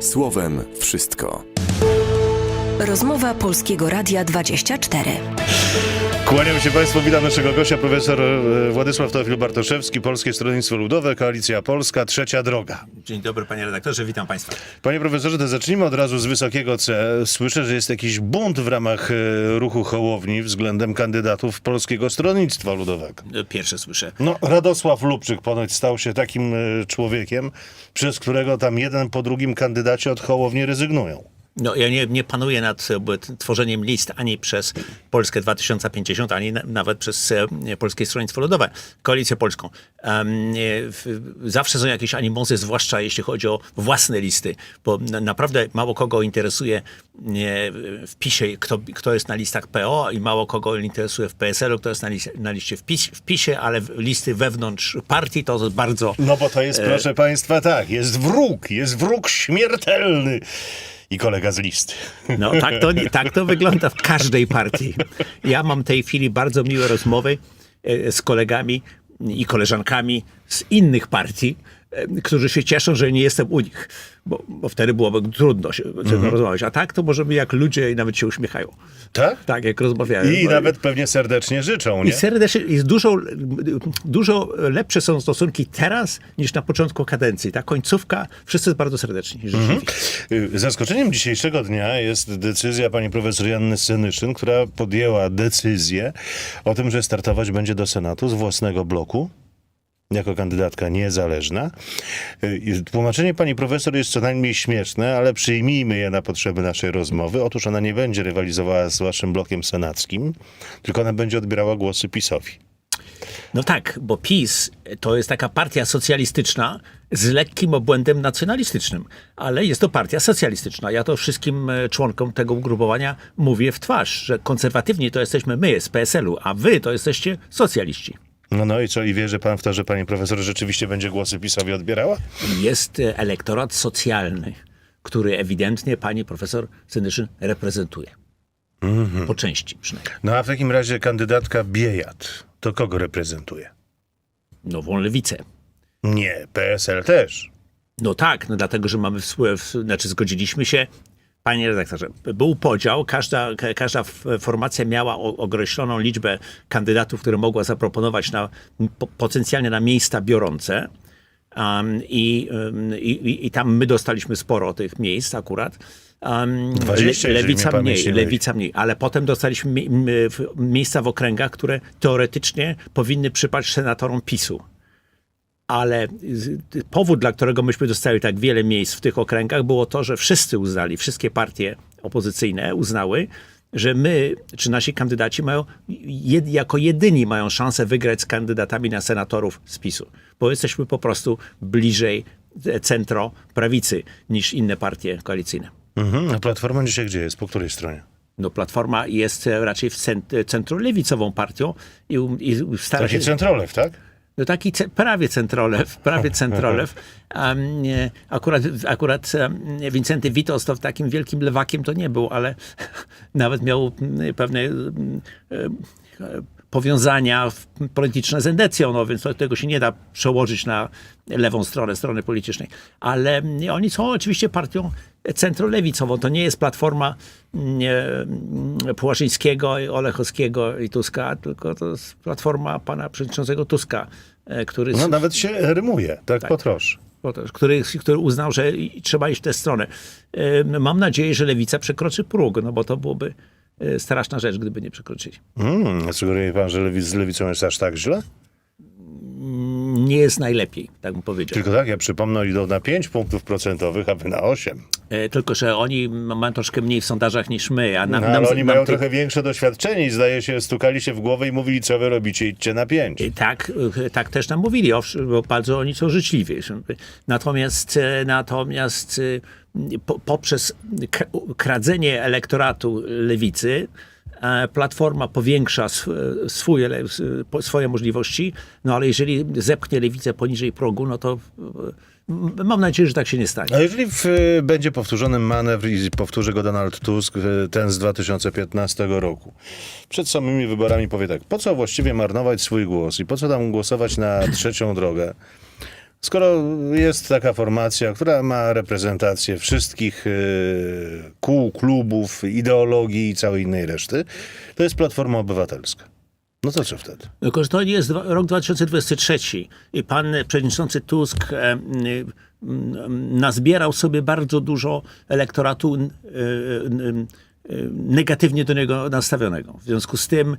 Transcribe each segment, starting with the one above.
Słowem wszystko. Rozmowa Polskiego Radia 24. Kłaniam się Państwu, witam naszego gościa, profesor e, Władysław Teofil Bartoszewski, Polskie Stronnictwo Ludowe, Koalicja Polska, Trzecia Droga. Dzień dobry panie redaktorze, witam państwa. Panie profesorze, to zacznijmy od razu z wysokiego C. Słyszę, że jest jakiś bunt w ramach e, ruchu Hołowni względem kandydatów Polskiego Stronnictwa Ludowego. Pierwsze słyszę. No, Radosław Lubczyk ponoć stał się takim e, człowiekiem, przez którego tam jeden po drugim kandydaci od Hołowni rezygnują. No, ja nie, nie panuję nad e, tworzeniem list ani przez Polskę 2050, ani na, nawet przez e, Polskie Stronnictwo Ludowe, Koalicję Polską. E, w, zawsze są jakieś animozy, zwłaszcza jeśli chodzi o własne listy, bo na, naprawdę mało kogo interesuje nie, w PiSie, kto, kto jest na listach PO i mało kogo interesuje w PSL-u, kto jest na, lis- na liście w, PiS, w PiSie, ale listy wewnątrz partii to bardzo... No bo to jest, proszę Państwa, tak, jest wróg, jest wróg śmiertelny i kolega z listy. No tak to, tak to wygląda w każdej partii. Ja mam w tej chwili bardzo miłe rozmowy e, z kolegami i koleżankami z innych partii, którzy się cieszą, że nie jestem u nich, bo, bo wtedy byłoby trudno się mną rozmawiać. A tak to możemy jak ludzie i nawet się uśmiechają. Tak? Tak, jak rozmawiają. I No nawet pewnie serdecznie życzą, i nie? serdecznie, jest dużo, dużo lepsze są stosunki teraz niż na początku kadencji. Ta końcówka, wszyscy bardzo serdeczni, życzliwi. Y, Zaskoczeniem dzisiejszego dnia jest decyzja pani profesor Janny Senyszyn, która podjęła decyzję o tym, że startować będzie do Senatu z własnego bloku. Jako kandydatka niezależna. Tłumaczenie pani profesor jest co najmniej śmieszne, ale przyjmijmy je na potrzeby naszej rozmowy. Otóż ona nie będzie rywalizowała z waszym blokiem senackim, tylko ona będzie odbierała głosy PiSowi. No tak, bo PiS to jest taka partia socjalistyczna z lekkim obłędem nacjonalistycznym, ale jest to partia socjalistyczna. Ja to wszystkim e, członkom tego ugrupowania mówię w twarz, że konserwatywni to jesteśmy my z PSL-u, a wy to jesteście socjaliści. No, no i co? I wierzy pan w to, że pani profesor rzeczywiście będzie głosy PiSowi odbierała? Jest e, elektorat socjalny, który ewidentnie pani profesor Senyszyn reprezentuje. Po części przynajmniej. No a w takim razie kandydatka Biejat, to kogo reprezentuje? Nową lewicę. Nie, PSL też. No tak, no dlatego, że mamy współ, znaczy zgodziliśmy się, panie redaktorze, był podział, każda, ka- każda formacja miała określoną liczbę kandydatów, które mogła zaproponować na, po, potencjalnie na miejsca biorące. Um, i, i, i, tam my dostaliśmy sporo tych miejsc akurat. Um, 20, jeżeli lewica mniej, lewica mniej, ale potem dostaliśmy mi, m, w- miejsca w okręgach, które teoretycznie powinny przypaść senatorom PiSu ale powód, dla którego myśmy dostali tak wiele miejsc w tych okręgach, było to, że wszyscy uznali, wszystkie partie opozycyjne uznały, że my, czy nasi kandydaci mają, jed, jako jedyni mają szansę wygrać z kandydatami na senatorów z PiSu, bo jesteśmy po prostu bliżej e, centro-prawicy niż inne partie koalicyjne. Mhm. A Platforma dzisiaj gdzie jest? Po której stronie? No, Platforma jest e, raczej w cent, centrolewicową partią i, i stara Taki się... centrolew, tak? No taki ce, prawie centrolew, prawie centrolew. Um, akurat akurat Wincenty Witos to takim wielkim lewakiem to nie był, ale nawet miał mm, pewne mm, e, powiązania polityczne z endecją, no więc tego się nie da przełożyć na lewą stronę, strony politycznej. Ale mm, oni są oczywiście partią centrolewicową. To nie jest platforma nie, mm, Płażyńskiego, Olechowskiego i Tuska, tylko to jest platforma pana przewodniczącego Tuska, e, który, No nawet się rymuje, tak, Tak. potrosz. który, który uznał, że trzeba iść w tę stronę. E, Mam nadzieję, że lewica przekroczy próg, no bo to byłoby straszna rzecz, gdyby nie przekroczyli. Mm, sugeruje pan, że z lewicą jest aż tak źle? Nie jest najlepiej, tak bym powiedział. Tylko tak, ja przypomnę, idą na 5 punktów procentowych, a wy na 8. E, Tylko, że oni mają troszkę mniej w sondażach niż my, a nam, No, nam, ale oni nam mają tych- trochę większe doświadczenie i zdaje się, stukali się w głowę i mówili, co wy robicie, idźcie na 5. Tak, y, tak też nam mówili, owszem, bo bardzo oni są życzliwi. Natomiast, e, natomiast po, poprzez kradzenie elektoratu lewicy e, Platforma powiększa sw, swój, ele- s- po- swoje możliwości, no ale jeżeli zepchnie lewicę poniżej progu, no to e, mam nadzieję, że tak się nie stanie. A jeżeli w, będzie powtórzony manewr i powtórzy go Donald Tusk, ten z 2015 roku, przed samymi wyborami powie tak, po co właściwie marnować swój głos i po co tam głosować na trzecią drogę, Skoro jest taka formacja, która ma reprezentację wszystkich e, kół, klubów, ideologii i całej innej reszty, to jest Platforma Obywatelska. No to co wtedy? Tylko, to jest rok 2023 i pan przewodniczący Tusk nazbierał sobie bardzo dużo elektoratu e, e, negatywnie do niego nastawionego. W związku z tym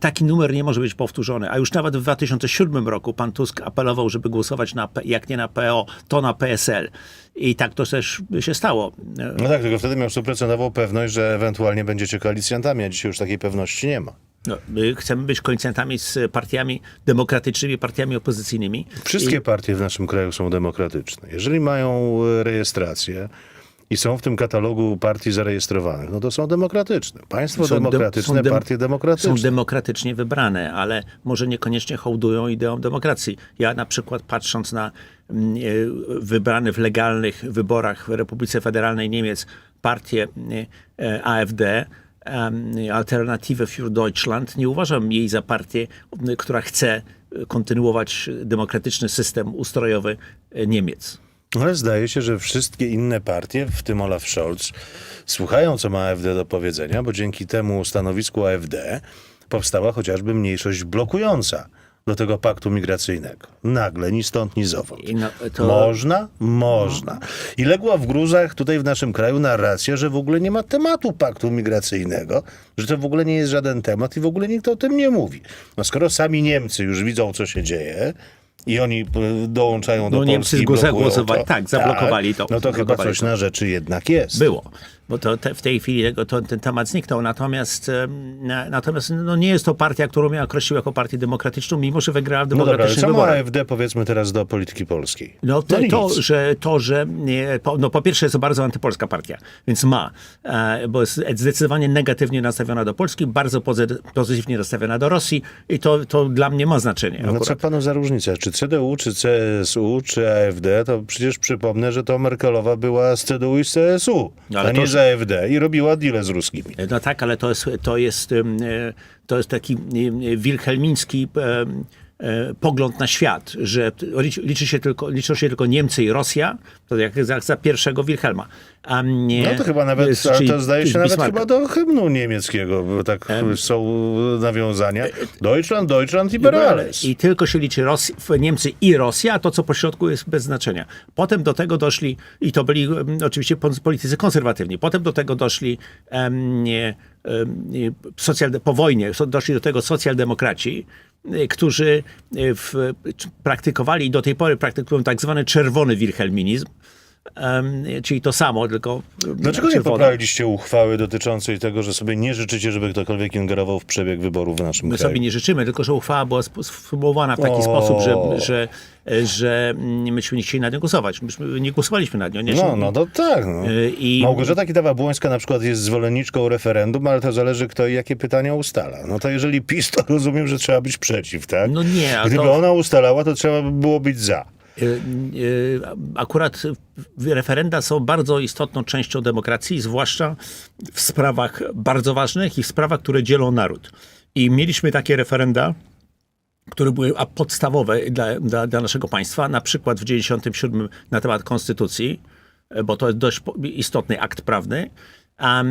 taki numer nie może być powtórzony. A już nawet w 2007 roku pan Tusk apelował, żeby głosować na, jak nie na PO, to na PSL. I tak to też się stało. No tak, tylko wtedy miał stuprocentową pewność, że ewentualnie będziecie koalicjantami, a dzisiaj już takiej pewności nie ma. No, my chcemy być koalicjantami z partiami demokratycznymi, partiami opozycyjnymi. Wszystkie partie w naszym kraju są demokratyczne. Jeżeli mają rejestrację i są w tym katalogu partii zarejestrowanych, no to są demokratyczne. Państwo Są dem- demokratyczne, są dem- partie demokratyczne. Są demokratycznie wybrane, ale może niekoniecznie hołdują ideą demokracji. Ja na przykład patrząc na mm, e, wybrane w legalnych wyborach w Republice Federalnej Niemiec partię e, e, AfD, Alternative für Deutschland, nie uważam jej za partię, która chce kontynuować demokratyczny system ustrojowy Niemiec. Ale zdaje się, że wszystkie inne partie, w tym Olaf Scholz, słuchają, co ma AfD do powiedzenia, bo dzięki temu stanowisku AfD powstała chociażby mniejszość blokująca do tego paktu migracyjnego. Nagle, ni stąd, ni zowąd. No, to- Można? Można. I legła w gruzach tutaj w naszym kraju narracja, że w ogóle nie ma tematu paktu migracyjnego, że to w ogóle nie jest żaden temat i w ogóle nikt o tym nie mówi. No skoro sami Niemcy już widzą, co się dzieje, i oni p- dołączają do No, Polski Niemcy i blokują zagłosowali- to, tak, zablokowali to, No to chyba coś to. na rzeczy jednak jest. Było, bo to te, w tej chwili tego, to, ten temat zniknął. Natomiast, natomiast no, nie jest to partia, którą ja określił jako partię demokratyczną, mimo że wygrała w No dobra, ale demokratycznych co ma. AfD powiedzmy teraz do polityki polskiej? No to, nic. to, że, to, że po, no po pierwsze jest to bardzo antypolska partia, więc ma, e, bo jest zdecydowanie negatywnie nastawiona do Polski, bardzo pozy- pozytywnie nastawiona do Rosji i to, to dla mnie ma znaczenie. No co akurat. panu za różnica? Czy CDU, czy CSU, czy AfD? To przecież przypomnę, że to Merkelowa była z CDU i z CSU, No, ale a to nie z- z AfD i robiła deale z ruskimi. No tak, ale to jest, to jest, e, to jest taki e, wilhelmiński pogląd na świat, że liczy, się tylko, liczą się tylko Niemcy i Rosja, to jak za, za pierwszego Wilhelma. A nie, No to chyba nawet, z- czyli to zdaje się nawet chyba do hymnu niemieckiego, bo tak są nawiązania. Deutschland, Deutschland i Berales. I tylko się liczy Rosja, Niemcy i Rosja, a to, co po środku jest bez znaczenia. Potem do tego doszli, i to byli oczywiście politycy konserwatywni, potem do tego doszli em, nie, socjal, po wojnie, doszli do tego socjaldemokraci, którzy y, w, praktykowali do tej pory praktykują tak zwany czerwony wilhelminizm, czyli to samo, tylko Dlaczego nie czerwono. popraliście uchwały dotyczącej tego, że sobie nie życzycie, żeby ktokolwiek ingerował w przebieg wyborów w naszym My kraju? sobie nie życzymy, tylko że uchwała była sformułowana w taki O. sposób, że, że, że myśmy nie chcieli na nią głosować. Myśmy nie głosowaliśmy na nią. Nie? No, no to tak. No. Y, i- Małgorzata Kidawa-Błońska na przykład jest zwolenniczką referendum, ale to zależy kto i jakie pytania ustala. No to jeżeli PiS, to rozumiem, że trzeba być przeciw, tak? No nie, Gdyby to- ona ustalała, to trzeba by było być za. Y, y, Akurat referenda są bardzo istotną częścią demokracji, zwłaszcza w sprawach bardzo ważnych i w sprawach, które dzielą naród. I mieliśmy takie referenda, które były podstawowe dla, dla, dla naszego państwa, na przykład w 97 na temat konstytucji, bo to jest dość istotny akt prawny, a,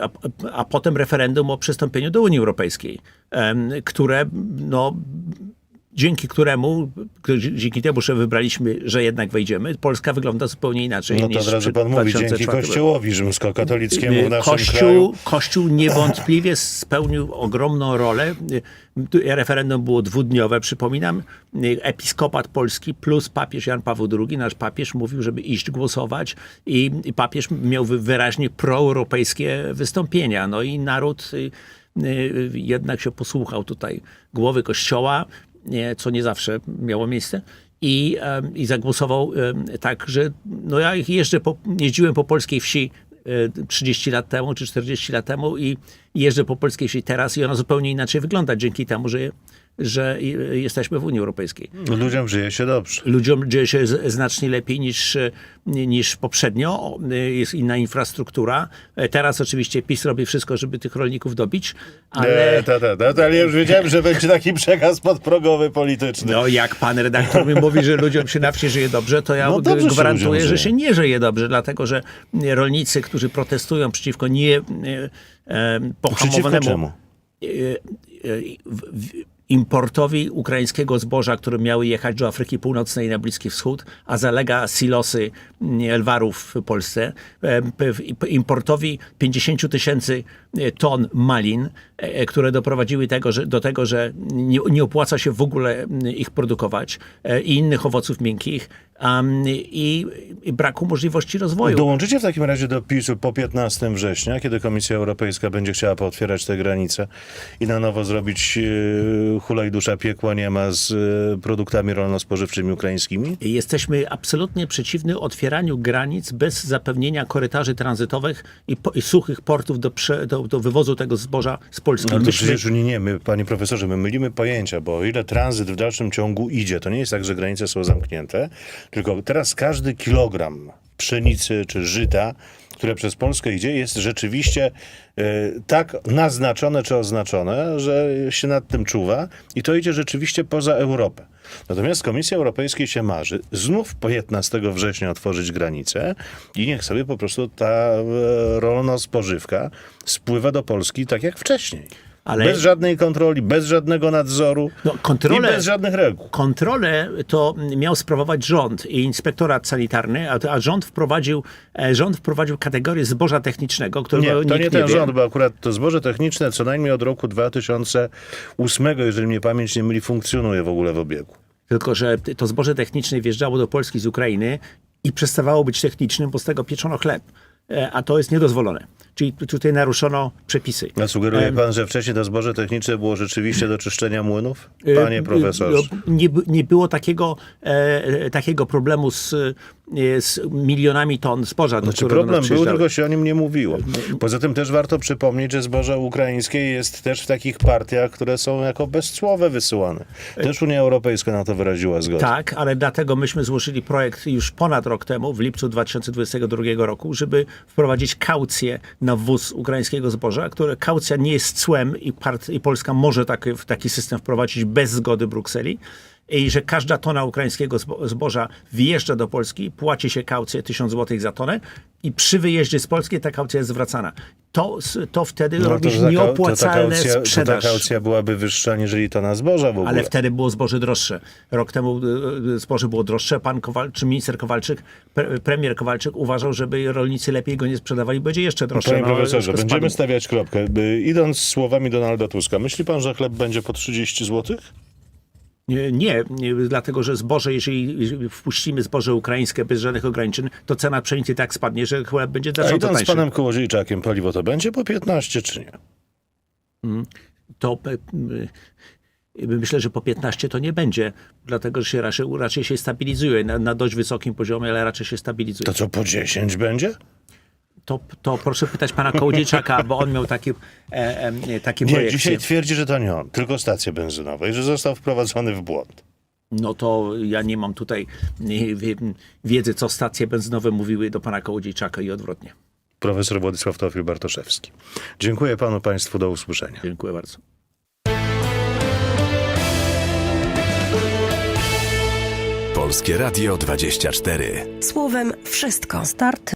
a, a potem referendum o przystąpieniu do Unii Europejskiej, które no, dzięki któremu, dzięki temu, że wybraliśmy, że jednak wejdziemy, Polska wygląda zupełnie inaczej No niż to od razu pan mówi, dzięki 2004 roku. Kościołowi rzymskokatolickiemu w naszym Kościół, kraju. Kościół niewątpliwie spełnił ogromną rolę. Tu Referendum było dwudniowe, przypominam. Episkopat polski plus papież Jan Paweł II, nasz papież mówił, żeby iść głosować i papież miał wy- wyraźnie proeuropejskie wystąpienia. No i naród y, y, jednak się posłuchał tutaj głowy kościoła, nie, co nie zawsze miało miejsce. I, i zagłosował tak, że no ja jeżdżę po, jeździłem po polskiej wsi e, 30 lat temu czy 40 lat temu i jeżdżę po polskiej wsi teraz i ona zupełnie inaczej wygląda dzięki temu, że, że i- jesteśmy w Unii Europejskiej. Ludziom żyje się dobrze. Ludziom dzieje się znacznie lepiej niż, e, niż poprzednio. E, Jest inna infrastruktura. E, Teraz oczywiście PiS robi wszystko, żeby tych rolników dobić, ale... Nie, ta, ta, ta, ta, ale ja już wiedziałem, że będzie taki przekaz podprogowy polityczny. No, jak pan redaktor mi mówi, że ludziom się na wsi żyje dobrze, to ja No dobrze się gwarantuję, ludziom że żyje. się nie żyje dobrze, dlatego że rolnicy, którzy protestują przeciwko nie e, e, Przeciwko pohamowanemu czemu? e, e, w- w- importowi ukraińskiego zboża, które miały jechać do Afryki Północnej i na Bliski Wschód, a zalega silosy mm, Elwarów w Polsce, e, importowi 50 tysięcy e, ton malin, e, które doprowadziły tego, że, do tego, że nie, nie opłaca się w ogóle mm, ich produkować i innych owoców miękkich am, i, i braku możliwości rozwoju. Dołączycie w takim razie do PiSu po 15 września, kiedy Komisja Europejska będzie chciała pootwierać te granice i na nowo zrobić e, hulaj dusza piekła nie ma z e, produktami rolno-spożywczymi ukraińskimi? Jesteśmy absolutnie przeciwni otwieraniu granic bez zapewnienia korytarzy tranzytowych i, po, i suchych portów do, prze, do, do wywozu tego zboża z Polski. No to Myśmy- przecież nie, nie, my, panie profesorze, my mylimy pojęcia, bo o ile tranzyt w dalszym ciągu idzie, to nie jest tak, że granice są zamknięte, tylko teraz każdy kilogram pszenicy czy żyta, które przez Polskę idzie, jest rzeczywiście e, tak naznaczone czy oznaczone, że się nad tym czuwa i to idzie rzeczywiście poza Europę. Natomiast Komisji Europejskiej się marzy znów po 15 września otworzyć granice i niech sobie po prostu ta e, rolno-spożywka spływa do Polski tak jak wcześniej. Ale- Bez żadnej kontroli, bez żadnego nadzoru No, kontrolę- i bez żadnych reguł. Kontrolę to miał sprawować rząd i inspektorat sanitarny, a, a rząd, wprowadził, e, rząd wprowadził kategorię zboża technicznego, którego Nie, to nikt nie ten wie. rząd, bo akurat to zboże techniczne co najmniej od roku 2008, jeżeli mnie pamięć nie myli, funkcjonuje w ogóle w obiegu. Tylko, że to zboże techniczne wjeżdżało do Polski z Ukrainy i przestawało być technicznym, bo z tego pieczono chleb. E, A to jest niedozwolone. Czyli tu- tutaj naruszono przepisy. A sugeruje Em, pan, że wcześniej to zboże techniczne było rzeczywiście do czyszczenia młynów? E, Panie profesorze. no, Nie, nie było takiego, e, takiego problemu z, e, z milionami ton zboża. do Znaczy do problem był, tylko się o nim nie mówiło. Poza tym też warto przypomnieć, że zboże ukraińskie jest też w takich partiach, które są jako bezcłowe wysyłane. Też Unia Europejska na to wyraziła zgodę. Tak, ale dlatego myśmy złożyli projekt już ponad rok temu, w lipcu 2022 roku, żeby wprowadzić kaucję na wwóz ukraińskiego zboża, które kaucja nie jest cłem i, part, i Polska może taki, taki system wprowadzić bez zgody Brukseli. I że każda tona ukraińskiego zbo- zboża wjeżdża do Polski, płaci się kaucję 1000 zł za tonę i przy wyjeździe z Polski ta kaucja jest zwracana. To, to wtedy No to robisz kau- nieopłacalne to ta kaucja, to ta sprzedaż. kaucja byłaby wyższa niżeli to na zboża w ogóle. Ale wtedy było zboże droższe. Rok temu y, y, zboże było droższe. Pan Kowal, czy minister Kowalczyk, pre, premier Kowalczyk uważał, żeby rolnicy lepiej go nie sprzedawali, będzie jeszcze droższe. Panie No, profesorze, spadł. będziemy stawiać kropkę. By, idąc słowami Donalda Tuska, myśli pan, że chleb będzie po 30 zł? Nie, nie, dlatego że zboże, jeżeli, wpuścimy zboże ukraińskie bez żadnych ograniczeń, to cena pszenicy tak spadnie, że chleb będzie A znacząco idąc z panem Kołodziejczakiem, paliwo to będzie po 15 czy nie? To e, y, myślę, że po 15 to nie będzie, dlatego że się raczej, raczej się stabilizuje na, na dość wysokim poziomie, ale raczej się stabilizuje. To co, po 10 będzie? To, to proszę pytać pana Kołodziejczaka, bo on miał takie, e, e, takie Nie, projekcje. dzisiaj twierdzi, że to nie on, tylko stacje benzynowe i że został wprowadzony w błąd. No to ja nie mam tutaj wiedzy, co stacje benzynowe mówiły do pana Kołodziejczaka i odwrotnie. Profesor Władysław Teofil Bartoszewski. Dziękuję panu państwu, do usłyszenia. Dziękuję bardzo. Polskie Radio 24. Słowem wszystko. Start